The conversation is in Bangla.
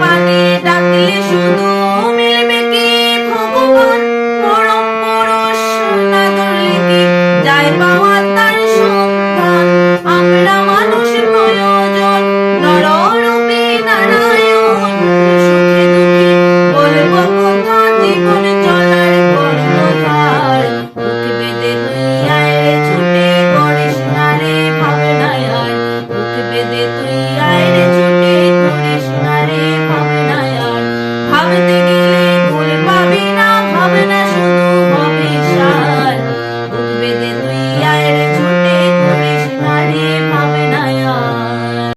পানি ডাকলে শুধু